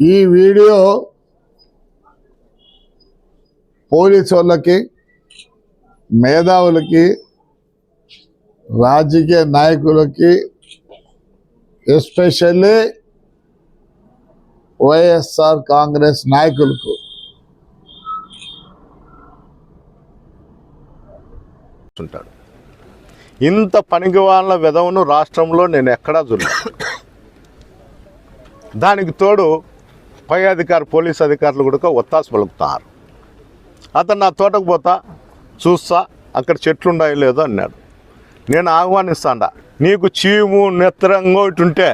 ఈ video police వాళ్ళకి మేధావులకి రాజకీయ నాయకులకి ఎస్పెషల్లీ వైఎస్ఆర్ కాంగ్రెస్ నాయకులకు. ఉంటాడు. ఇంత పనికి వాళ్ళ రాష్ట్రంలో నేను ఎక్కడా చూడలేదు. దానికి తోడు పై అధికారి పోలీస్ అధికారులు కూడా ఒత్తాసు పలుకుతున్నారు అతను నా తోటకు పోతా చూస్తా అక్కడ చెట్లు ఉన్నాయో లేదో అన్నాడు. నేను ఆహ్వానిస్తాడా నీకు చీము నెత్తరంగోటి ఉంటే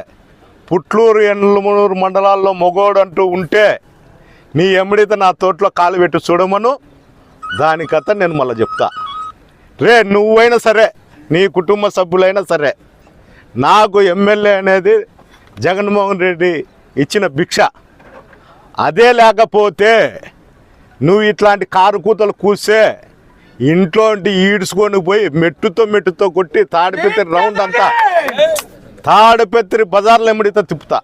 పుట్లూరు ఎన్నమూరు మండలాల్లో మొగోడు అంటూ ఉంటే నీ ఎమ్మడితే నా తోటలో కాలు పెట్టి చూడమను దానికత నేను మళ్ళీ చెప్తా. రే నువ్వైనా సరే నీ కుటుంబ సభ్యులైనా సరే నాకు ఎమ్మెల్యే అనేది జగన్మోహన్ రెడ్డి ఇచ్చిన భిక్ష. అదే లేకపోతే నువ్వు ఇట్లాంటి కారు కూతలు కూస్తే ఇంట్లో ఈడ్చుకొని పోయి మెట్టుతో మెట్టుతో కొట్టి తాడిపెత్తి రౌండ్ అంతా. తాడిపెత్తి బజార్లో ఎమ్మడితో తిప్పుతా.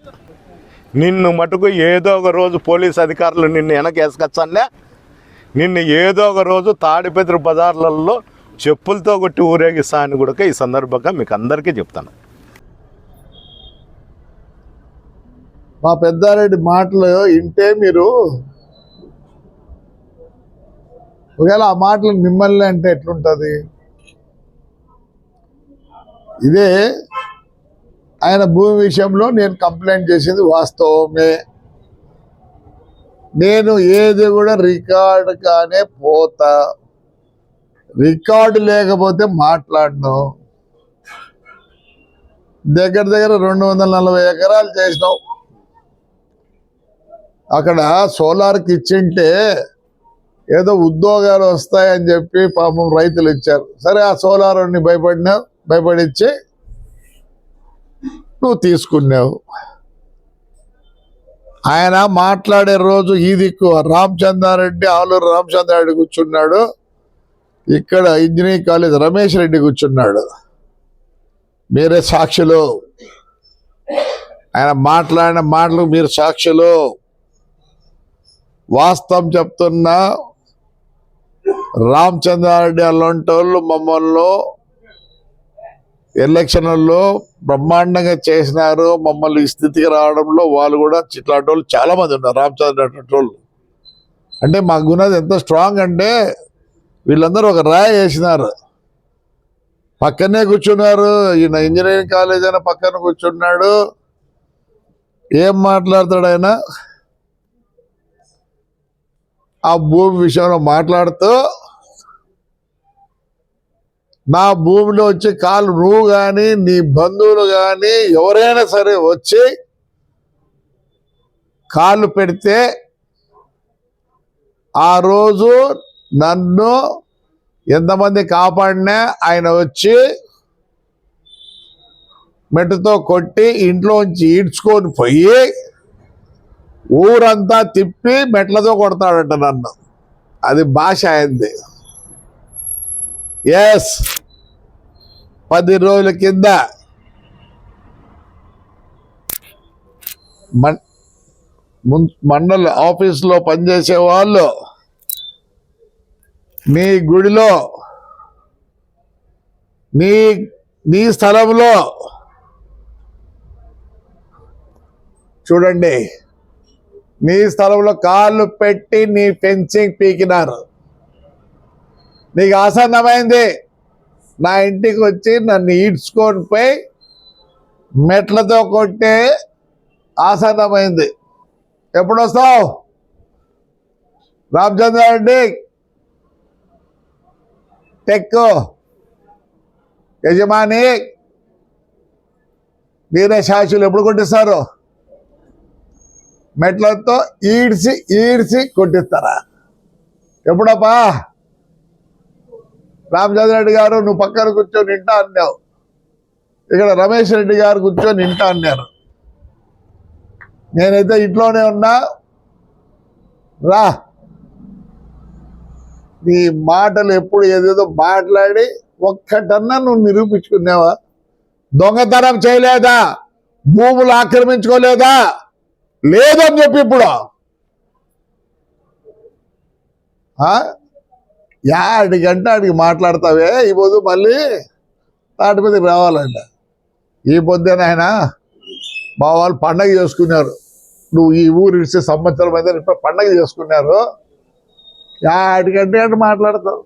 నిన్ను మటుకు ఏదో ఒక రోజు పోలీస్ అధికారులు నిన్ను వెనకేసుకొచ్చానే నిన్ను ఏదో ఒక రోజు తాడిపెత్రి బజార్లలో చెప్పులతో కొట్టి ఊరేగిస్తా అని కూడా ఈ సందర్భంగా మీకు అందరికీ చెప్తాను. మా పెద్దారెడ్డి మాటలు వింటే మీరు ఒకవేళ ఆ మాటలు మిమ్మల్ని అంటే ఎట్లుంటుంది? ఇదే ఆయన భూమి విషయంలో నేను కంప్లైంట్ చేసింది వాస్తవమే. నేను ఏది కూడా రికార్డు కానే పోతా. రికార్డు లేకపోతే మాట్లాడను. దగ్గర దగ్గర రెండు వందల నలభై ఎకరాలు చేసినావు అక్కడ సోలార్కి ఇచ్చింటే ఏదో ఉద్యోగాలు వస్తాయని చెప్పి పాపం రైతులు ఇచ్చారు. సరే ఆ సోలార్ అన్ని భయపడినావు భయపడిచ్చి నువ్వు తీసుకున్నావు. ఆయన మాట్లాడే రోజు ఈ దిక్కు రామచంద్రారెడ్డి ఆలూరు రామచంద్రారెడ్డి కూర్చున్నాడు. ఇక్కడ ఇంజనీరింగ్ కాలేజ్ రమేష్ రెడ్డి కూర్చున్నాడు. మీరే సాక్షులు. ఆయన మాట్లాడిన మాటలు మీరు సాక్షులు. వాస్తవం చెప్తున్నా రామచంద్రారెడ్డి అలాంటి వాళ్ళు మమ్మల్ని ఎలక్షన్లలో బ్రహ్మాండంగా చేసినారు. మమ్మల్ని ఈ స్థితికి రావడంలో వాళ్ళు కూడా ఇట్లాంటి వాళ్ళు చాలా మంది ఉన్నారు రామచంద్రారెడ్డి వాళ్ళు అంటే మా గుణది ఎంత స్ట్రాంగ్ అంటే వీళ్ళందరూ ఒక రాయి వేసినారు. పక్కనే కూర్చున్నారు ఈయన ఇంజనీరింగ్ కాలేజ్ అయినా పక్కన కూర్చున్నాడు. ఏం మాట్లాడతాడు ఆయన? ఆ భూమి విషయంలో మాట్లాడుతూ నా భూమిలో వచ్చి కాలు నువ్వు కానీ నీ బంధువులు కానీ ఎవరైనా సరే వచ్చి కాళ్ళు పెడితే ఆ రోజు నన్ను ఎంతమంది కాపాడినా ఆయన వచ్చి మెట్టుతో కొట్టి ఇంట్లోంచి ఈడ్చుకొని పోయి ఊరంతా తిప్పి మెట్లతో కొడతాడంట నన్ను. అది భాష అయింది. ఎస్ పది రోజుల కింద. మండల ఆఫీస్లో పనిచేసే వాళ్ళు మీ గుడిలో నీ నీ స్థలంలో. చూడండి. నీ స్థలంలో కాళ్ళు పెట్టి నీ ఫెన్సింగ్ పీకినారు. నీకు ఆసన్నమైంది. నా ఇంటికి వచ్చి నన్ను ఈడ్చుకొని పోయి మెట్లతో కొట్టే ఆసన్నమైంది. ఎప్పుడు వస్తావు? రామచంద్రారెడ్డి టెక్ యజమాని. మీరే సాక్షులు ఎప్పుడు కొట్టిస్తారు మెట్లతో ఈడ్చి ఈడ్చి కొట్టిస్తారా? ఎప్పుడప్పా? రామచంద్ర రెడ్డి గారు నువ్వు పక్కన కూర్చొని ఇంటా అన్నావు. ఇక్కడ రమేష్ రెడ్డి గారు కూర్చొని ఇంటా అన్నారు. నేనైతే ఇంట్లోనే ఉన్నా. రా. నీ మాటలు ఎప్పుడు ఏదేదో మాట్లాడి ఒక్కటన్నా నువ్వు నిరూపించుకున్నావా? దొంగతనం చేయలేదా? భూములు ఆక్రమించుకోలేదా? లేదని చెప్పి ఇప్పుడు? ఆ? యాడి గంట ఆడికి మాట్లాడతావే ఈ పొద్దు మళ్ళీ తాటి మీదకి రావాలంట. ఈ పొద్దున ఆయన మా వాళ్ళు పండగ చేసుకున్నారు. నువ్వు ఈ ఊరు ఇచ్చే సంవత్సరం అయితే ఇప్పుడు పండగ చేసుకున్నారు. యాడికంటే అంటే మాట్లాడతావు.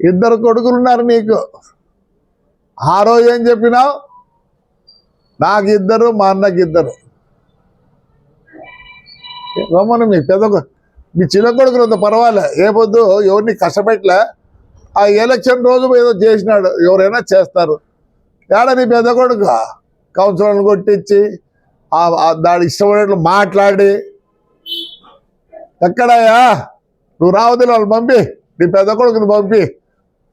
ఇద్దరు కొడుకులు ఉన్నారు నీకు. ఆ రోజు ఏం చెప్పినావు? నాకు ఇద్దరు మా అన్నకి ఇద్దరు రమ్మను మీ పెద్ద మీ చిన్న కొడుకులు అంత పర్వాలే. ఏ పొద్దు ఎవరిని కష్టపెట్టలే ఆ ఎలక్షన్ రోజు ఏదో చేసినాడు ఎవరైనా చేస్తారు. ఏడ నీ పెద్ద కొడుకు? కౌన్సిలర్ని కొట్టించి దాని ఇష్టమైనట్లు మాట్లాడి. ఎక్కడయ్యా? నువ్వు రావద్దు వాళ్ళు పంపి. నీ పెద్ద కొడుకుని పంపి.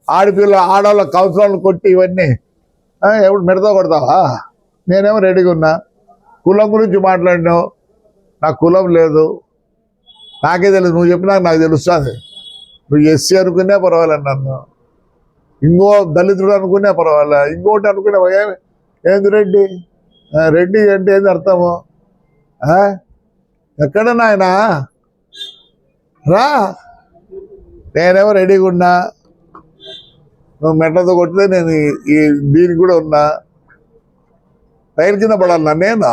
ఆడపిల్ల ఆడవాళ్ళ కౌన్సిలర్లు కొట్టి ఇవన్నీ. ఎప్పుడు మిడతా కొడతావా? నేనేమో రెడీగా ఉన్నా. కులం గురించి మాట్లాడినావు. నాకు కులం లేదు. నాకే తెలియదు నువ్వు చెప్పినా నాకు తెలుస్తుంది నువ్వు ఎస్సీ అనుకునే పర్వాలేదు నన్ను. ఇంకో దళితుడు అనుకునే పర్వాలే. ఇంకోటి అనుకునే ఏంది రెడ్డి? రెడ్డి అంటే ఏంది అర్థము? ఎక్కడ నాయనా? రా. నేనేమో రెడీగా ఉన్నా. నువ్వు మెట్లతో కొట్టితే నేను ఈ- దీనికి కూడా ఉన్నా. రైలు కింద పడాలన్నా నేను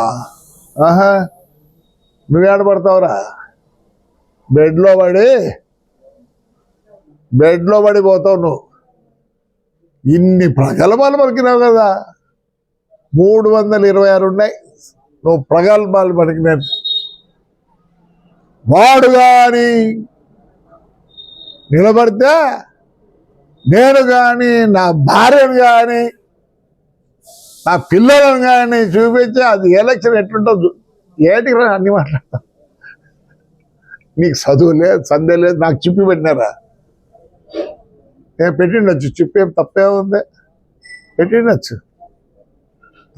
ఆహా. నువ్వు పడతావురా బెడ్లో పడి బెడ్లో పడిపోతావు నువ్వు. ఇన్ని ప్రగల్భాలు పలికినావు కదా. మూడు వందల ఇరవై ఆరు ఉన్నాయి. నువ్వు ప్రగల్భాలు పలికినాడు వాడు కానీ నిలబడితే నేను కానీ నా భార్యను కానీ నా పిల్లలను కానీ చూపించి అది ఎలక్షన్ ఎట్లుంటుందో ఏటికి రా అన్ని మాట్లాడతా? నీకు చదువు లేదు సందే లేదు నాకు చెప్పి పెట్టినారా? నేను పెట్టిండొచ్చు చెప్పేం తప్పే ఉంది? పెట్టిండొచ్చు.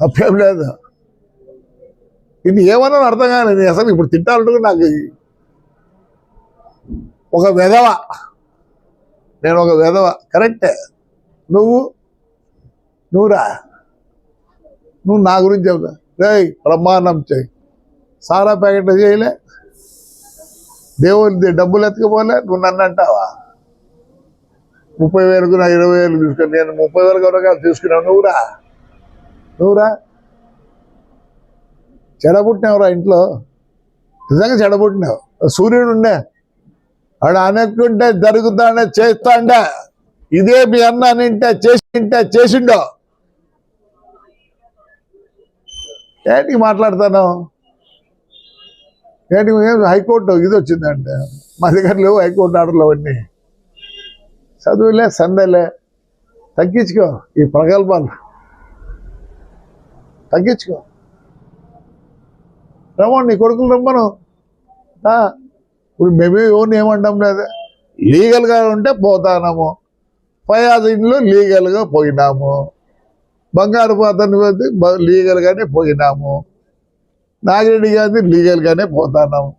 తప్పేం లేదు. ఇది ఏమన్నా అర్థం కాలేదు అసలు ఇప్పుడు తిట్టాలంటే నాకు ఒక వెధవ. నేను ఒక వెధవ కరెక్టే. నువ్వు? నువ్వురా? నువ్వు నా గురించి చెప్తా. రే బ్రహ్మాండం చేయి సారా ప్యాకెట్ చేయలే? దేవుడి డబ్బులు ఎత్తుకుపోలే నువ్వు నన్ను అంటావా? ముప్పై వేలకు నా ఇరవై వేలు తీసుకుని నేను ముప్పై వేలకు వరకు తీసుకున్నావు నువ్వురా? నువ్వురా? చెడబుట్టినావురా ఇంట్లో? నిజంగా చెడబుట్టినావు. సూర్యుడు ఉండే. ఆడు అనుకుంటే జరుగుతాడే చేస్తాండే ఇదే మీ అన్న నింటే చేసింటే చేసిండో. ఏంటి మాట్లాడతాను ఏంటి ఏం హైకోర్టు ఇది వచ్చిందంటే మా దగ్గర లేవు హైకోర్టు ఆర్డర్లు అవన్నీ. చదువులే సందేలే. తగ్గించుకో ఈ ప్రగల్భాలు. తగ్గించుకో. రమ్మను నీ కొడుకులు రమ్మను. ఇప్పుడు మేమే ఎవరిని ఏమంటాం లేదు? లీగల్గా ఉంటే పోతానాము. ఫయాజ్ ఇంట్లో లీగల్గా పోయినాము. బంగారు పాత్ర పోతే లీగల్గానే పోయినాము. నాగిరెడ్డి గారిది లీగల్గానే పోతున్నాం.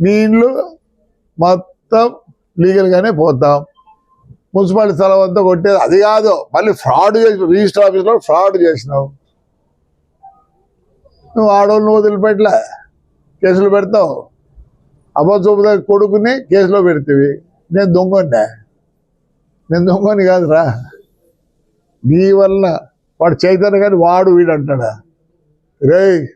మీ ఇండ్లు మొత్తం లీగల్గానే పోతాం. మున్సిపాలిటీ స్థలం అంతా కొట్టేది అది కాదు మళ్ళీ ఫ్రాడ్ చేసి రిజిస్టర్ ఆఫీస్లో ఫ్రాడ్ చేసినావు నువ్వు ఆడవాళ్ళని వదిలిపెట్టలే కేసులు పెడతావు. అబద్ధ కొడుకుని కేసులో పెడతావి. నేను దొంగనే. నేను దొంగని కాదురా. నీ వల్ల వాడు చైతన్య కానీ వాడు వీడు అంటాడా రే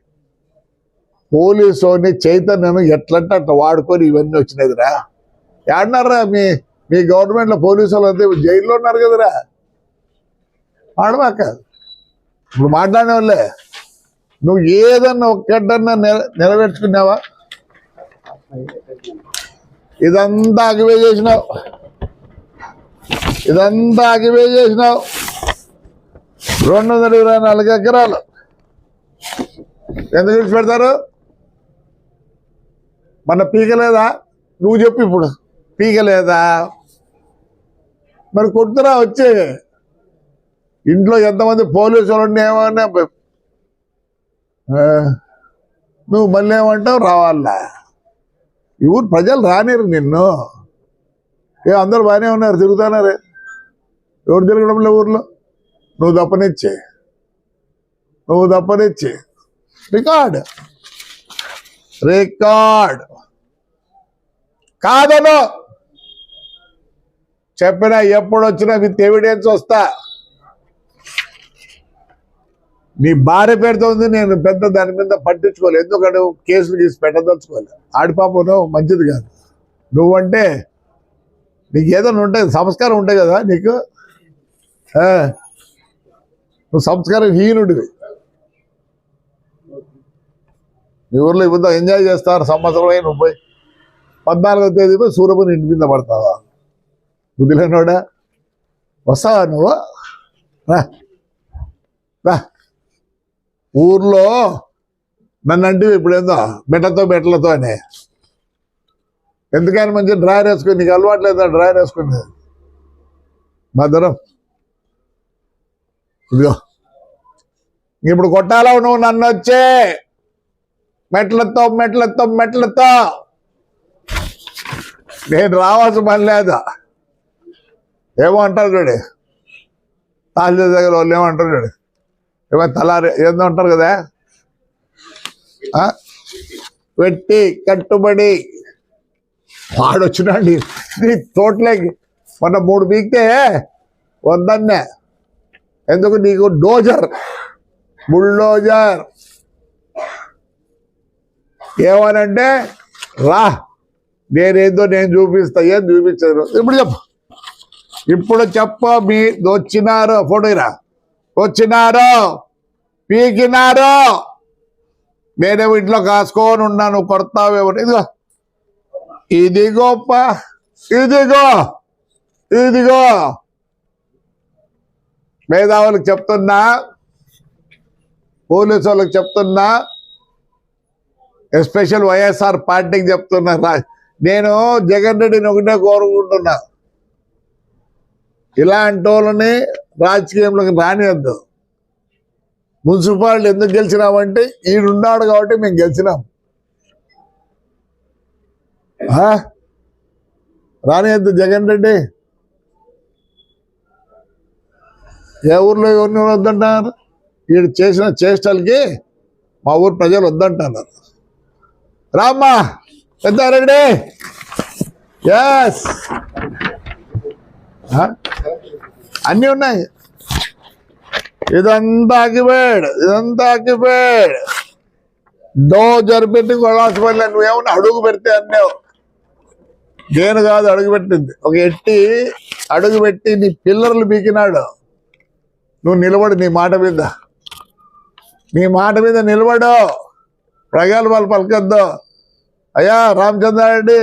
పోలీసు వాడిని చైతన్యను ఎట్లంటే అట్లా వాడుకొని ఇవన్నీ వచ్చినాయిరా ఏడన్నారా మీ మీ గవర్నమెంట్లో పోలీసు వాళ్ళు జైల్లో ఉన్నారు కదరా? ఆడమాక ఇప్పుడు మాట్లాడే వాళ్ళే నువ్వు ఏదన్నా ఒక్కడన్నా నెర నెరవేర్చుకున్నావా? ఇదంతా అగివే చేసినావు. ఇదంతా అగివే చేసినావు. రెండు వందల ఇరవై నాలుగు ఎకరాలు. ఎందుకు విడిచి పెడతారు మన పీకలేదా? నువ్వు చెప్పు ఇప్పుడు. పీకలేదా? మరి కొడుతురా వచ్చి. ఇంట్లో ఎంతమంది పోలీసు వాళ్ళు ఏమన్నా? నువ్వు మళ్ళీ ఏమంటావు? రావాలా? ఈ ఊరు ప్రజలు రానిరు నిన్ను. ఏ అందరు బాగానే ఉన్నారు తిరుగుతున్నారే? ఎవరు తిరగడం లే ఊర్లో? నువ్వు తప్పనిచ్చే. నువ్వు తప్పనిచ్చే. రికార్డ్. రికార్డ్. కాదను. చెప్పినా ఎప్పుడు వచ్చినా విత్ ఎవిడెన్స్ వస్తా. నీ భార్య పేరుతో ఉంది నేను పెద్ద దాని మీద పట్టించుకోలేదు. ఎందుకంటే కేసులు గీసి పెట్టదలుచుకోలేదు. ఆడిపాపను మంచిది కాదు. నువ్వంటే నీకు ఏదైనా ఉంటుంది సంస్కారం ఉంటాయి కదా నీకు? నువ్వు సంస్కారం హీనుడివి. మీ ఊర్లో ఇప్పుడు ఎంజాయ్ చేస్తారు సంవత్సరం అయిన పోయి పద్నాలుగో తేదీ పోయి సూర్యపుని ఇంటి మీద పడతావా? బుద్ధిలేనోడా వస్తావా నువ్వు. రా. ఊర్లో నన్ను అంటే ఇప్పుడేందో బెట్టతో బెట్టలతో అని. ఎందుకని మంచి డ్రాయర్ వేసుకుని నీకు అలవాటు లేదా డ్రాయర్ వేసుకుని? మధురం ఇదిగో. ఇప్పుడు కొట్టాలా నువ్వు నన్ను వచ్చే? మెట్లతో మెట్లతో మెట్లతో. నేను రావాల్సిన పని లేదా? ఏమో అంటారు చూడు. తాజా దగ్గర వాళ్ళు ఏమంటారు చూడు. ఏమో తలారి ఏందో అంటారు కదా. ఆ? పెట్టి కట్టుబడి. వాడొచ్చినాడు నీ తోటలోకి మొన్న మూడు బీక్తే వద్దన్నే ఎందుకు నీకు డోజర్? బుల్డోజర్. ఏమనంటే రా నేనేందో నేను చూపిస్తా ఏం చూపించదు ఇప్పుడు చెప్పు. ఇప్పుడు చెప్పు మీ వచ్చినారు ఫోటో రా వచ్చినారు పీకినారు. నేనేమో ఇంట్లో కాసుకొని ఉన్నాను కొడతావేమో ఇదిగో. ఇదిగోప్ప ఇదిగో. ఇదిగో. మేధావులకు చెప్తున్నా పోలీసు వాళ్ళకి చెప్తున్నా ఎస్పెషల్ వైఎస్ఆర్ పార్టీకి చెప్తున్నా నేను జగన్ రెడ్డిని ఒకటే కోరుకుంటున్నా. ఇలాంటి వాళ్ళని రాజకీయంలోకి రానివద్దు మున్సిపాలిటీ ఎందుకు గెలిచినామంటే ఈడున్నాడు కాబట్టి మేము గెలిచినాం. రానివద్దు జగన్ రెడ్డి. ఏ ఊర్లో ఎవరిని వద్దంటున్నారు వీడు చేసిన చేష్టలకి మా ఊరు ప్రజలు వద్దంటున్నారు. రామ్మా పెద్దారెడ్డి. ఎస్ అన్నీ ఉన్నాయి. ఇదంతా ఆక్యుపైడ్ ఇదంతా ఆక్యుపైడ్. డో జరిపెట్టి కొడాల్సి నువ్వేమన్నా అడుగు పెడితే అన్నావు. నేను కాదు అడుగు పెట్టింది. ఒక ఎట్టి అడుగు పెట్టి నీ పిల్లర్లు బీకినాడు నువ్వు నిలబడు నీ మాట మీద. నీ మాట మీద నిలబడు. ప్రగాలు వాళ్ళు పలకద్దు. అయ్యా రామచంద్రారెడ్డి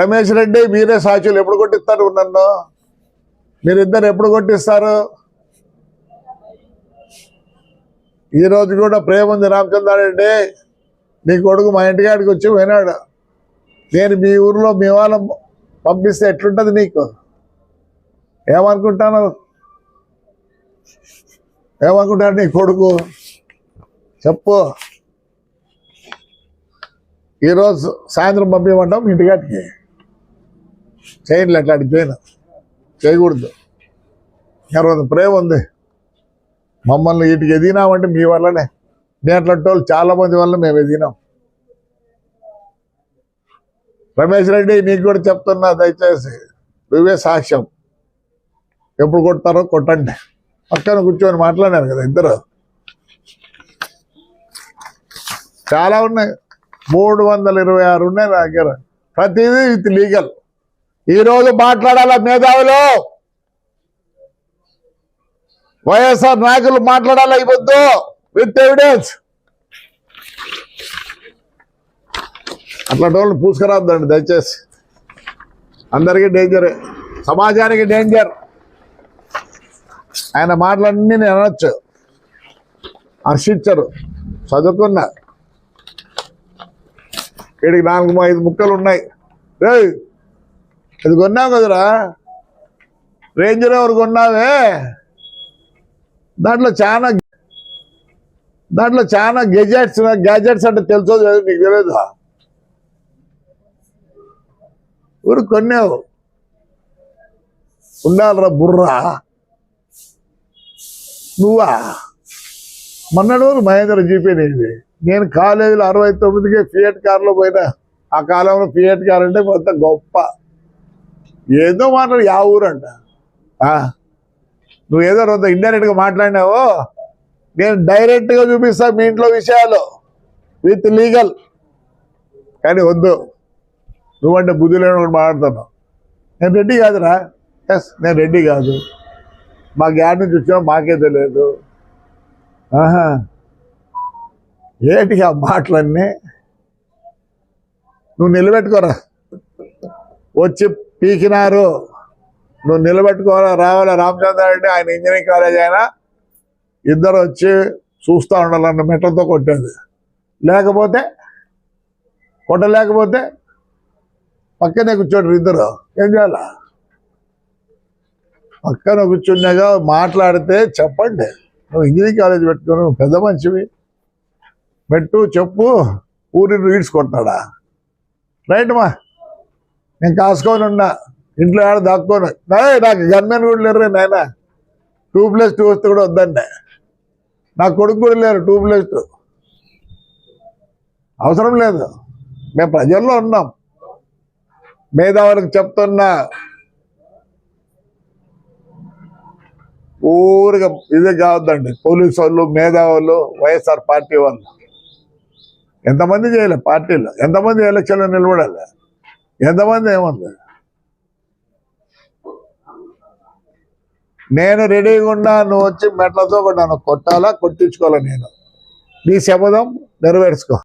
రమేష్ రెడ్డి మీరే సాక్షులు ఎప్పుడు కొట్టిస్తారు నన్ను? మీరిద్దరు ఎప్పుడు కొట్టిస్తారు? ఈరోజు కూడా ప్రేమ ఉంది రామచంద్రారెడ్డి నీ కొడుకు మా ఇంటికాడికి వచ్చి వినాడు నేను మీ ఊర్లో మీ వాళ్ళ పంపిస్తే ఎట్లుంటుంది నీకు? ఏమనుకుంటాను? ఏమనుకుంటాడు నీ కొడుకు? చెప్పు. ఈరోజు సాయంత్రం పంపించమంటాం ఇంటికాటికి చేయనులే అట్లాంటి చేయను. చేయకూడదు. తర్వాత ప్రేమ ఉంది. మమ్మల్ని వీటికి ఎదిగినామంటే మీ వల్లనే. నేను వాళ్ళు చాలా మంది వల్ల మేము ఎదిగినాం. రమేష్ రెడ్డి నీకు కూడా చెప్తున్నా దయచేసి. నువ్వే సాక్ష్యం. ఎప్పుడు కొడతారో కొట్టండి. పక్కన కూర్చొని మాట్లాడారు కదా ఇద్దరు. చాలా ఉన్నాయి. మూడు వందల ఇరవై ఆరు ఉన్నాయి నా దగ్గర. ప్రతిదీ విత్ లీగల్. ఈరోజు మాట్లాడాల మేధావులు? వైఎస్ఆర్ నాయకులు మాట్లాడాలా ఇవ్వద్దు విత్ ఎవిడెన్స్ అట్లాంటి వాళ్ళు పూసుకురాద్దండి దయచేసి. అందరికీ డేంజరే సమాజానికి డేంజర్ ఆయన మాటలన్నీ నేను అనొచ్చు. హర్షించరు. చదువుకున్నా. వీడికి నాలుగు ఐదు ముక్కలు ఉన్నాయి. రే ఇది కొన్నావు కదరా? రేంజర్ ఎవరు కొన్నావే? దాంట్లో చాలా దాంట్లో చాలా గెజెట్స్ గ్యాజెట్స్ అంటే తెలుసో లేదు నీకు తెలియదు ఊరు కొన్నావు. ఉండాలరా బుర్రా. నువ్వా? మొన్నటి రోజు మహేంద్ర జీపే నీది. నేను కాలేజీలో అరవై తొమ్మిదికే ఫియట్ కార్లో పోయినా. ఆ కాలంలో ఫియట్ కార్ అంటే కొంత గొప్ప. ఏదో మాట్లాడు యా ఊరంట. నువ్వేదో నువ్వు ఏదో కొంత ఇండైరెక్ట్గా మాట్లాడినావో? నేను డైరెక్ట్గా చూపిస్తా మీ ఇంట్లో విషయాలు. విత్ లీగల్ కానీ వద్దు. నువ్వంటే బుద్ధి లేని మాట్లాడుతున్నావు. నేను రెడ్డి కాదురా. ఎస్ నేను రెడ్డి కాదు. మా గ్యాడ్ నుంచి వచ్చామో మాకే తెలియదు. ఆహా. ఏంటి ఆ మాటలన్నీ? నువ్వు నిలబెట్టుకోరా. వచ్చి పీకినారు. నువ్వు నిలబెట్టుకోరా రావాలా? రామచంద్రారెడ్డి ఆయన ఇంజనీరింగ్ కాలేజ్ అయినా ఇద్దరు వచ్చి చూస్తూ ఉండాలన్న మెట్లతో కొట్టేది. లేకపోతే కొట్టలేకపోతే పక్కనే కూర్చోండి ఇద్దరు. ఏం చేయాలా? పక్కన కూర్చున్నాగా మాట్లాడితే చెప్పండి. నువ్వు ఇంజనీరింగ్ కాలేజ్ పెట్టుకుని పెద్ద మనిషివి. పెట్టు చెప్పు ఊరిని రీడ్స్ కొడతాడా? రైట్ మా. నేను కాసుకొని ఉన్నా. ఇంట్లో ఆడ దాక్కోను. నాకు గన్మెన్ కూడా లేరు నాయన. టూ ప్లస్ టూ వస్తే కూడా వద్దండి నా కొడుకు కూడా లేరు టూ ప్లస్ టూ. అవసరం లేదు. మేము ప్రజల్లో ఉన్నాం. మేధావులకు చెప్తున్నా. ఊరిగా ఇదే కావద్దండి పోలీసు వాళ్ళు మేధావులు వైఎస్ఆర్ పార్టీ వాళ్ళు. ఎంతమంది చేయలే పార్టీలో? ఎంతమంది ఎలక్షన్లో నిలబడాలి? ఎంతమంది ఏముంది? నేను రెడీగా ఉన్నా నువ్వు వచ్చి మెట్లతో కూడా నన్ను కొట్టాలా? కొట్టించుకోవాలా నేను? నీ శపథం నెరవేర్చుకో.